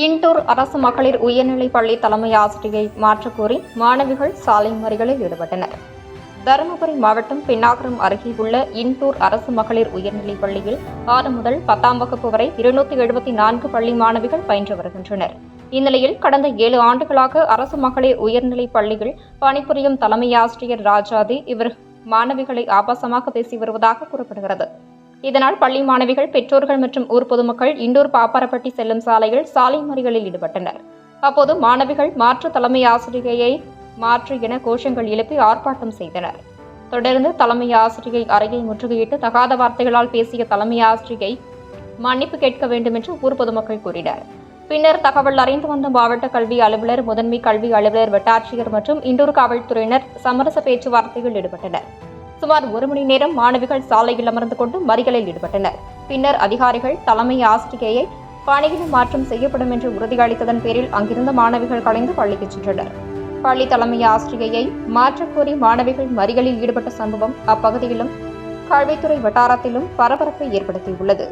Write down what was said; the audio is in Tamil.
இண்டூர் அரசு மகளிர் உயர்நிலைப் பள்ளி தலைமை ஆசிரியை மாற்றக்கோரி மாணவிகள் சாலை மறிகளில் ஈடுபட்டனர். தருமபுரி மாவட்டம் பின்னாகரம் அருகே உள்ள இண்டூர் அரசு மகளிர் உயர்நிலைப் பள்ளியில் ஆறு முதல் பத்தாம் வகுப்பு வரை இருநூத்தி எழுபத்தி நான்கு பள்ளி மாணவிகள் பயின்று வருகின்றனர். இந்நிலையில் கடந்த ஏழு ஆண்டுகளாக அரசு மகளிர் உயர்நிலைப் பள்ளியில் பணிபுரியும் தலைமை ஆசிரியர் ராஜாதி இவர் மாணவிகளை ஆபாசமாக பேசி வருவதாக கூறப்படுகிறது. இதனால் பள்ளி மாணவிகள் பெற்றோர்கள் மற்றும் ஊர் பொதுமக்கள் இண்டூர் பாப்பாரப்பட்டி செல்லும் சாலையில் சாலை மறிகளில் ஈடுபட்டனர். அப்போது மாணவிகள் மாற்று தலைமை ஆசிரியையை மாற்று என கோஷங்கள் எழுப்பி ஆர்ப்பாட்டம் செய்தனர். தொடர்ந்து தலைமை ஆசிரியை அறையை முற்றுகையிட்டு தகாத வார்த்தைகளால் பேசிய தலைமை ஆசிரியை மன்னிப்பு கேட்க வேண்டும் என்று ஊர் பொதுமக்கள் கூறினர். பின்னர் தகவல் அறிந்து வந்த மாவட்ட கல்வி அலுவலர் முதன்மை கல்வி அலுவலர் வட்டாட்சியர் மற்றும் இண்டூர் காவல்துறையினர் சமரச பேச்சுவார்த்தையில் ஈடுபட்டனர். சுமார் ஒரு மணி நேரம் மாணவிகள் சாலையில் அமர்ந்து கொண்டு மறிகளில் ஈடுபட்டனர். பின்னர் அதிகாரிகள் தலைமை ஆசிரியையை பணியில் மாற்றம் செய்யப்படும் என்று உறுதியளித்ததன் பேரில் அங்கிருந்த மாணவிகள் கலைந்து பள்ளிக்கு சென்றனர். பள்ளி தலைமை ஆசிரியையை மாற்றக்கோரி மாணவிகள் மறிகளில் ஈடுபட்ட சம்பவம் அப்பகுதியிலும் கல்வித்துறை வட்டாரத்திலும் பரபரப்பை ஏற்படுத்தியுள்ளது.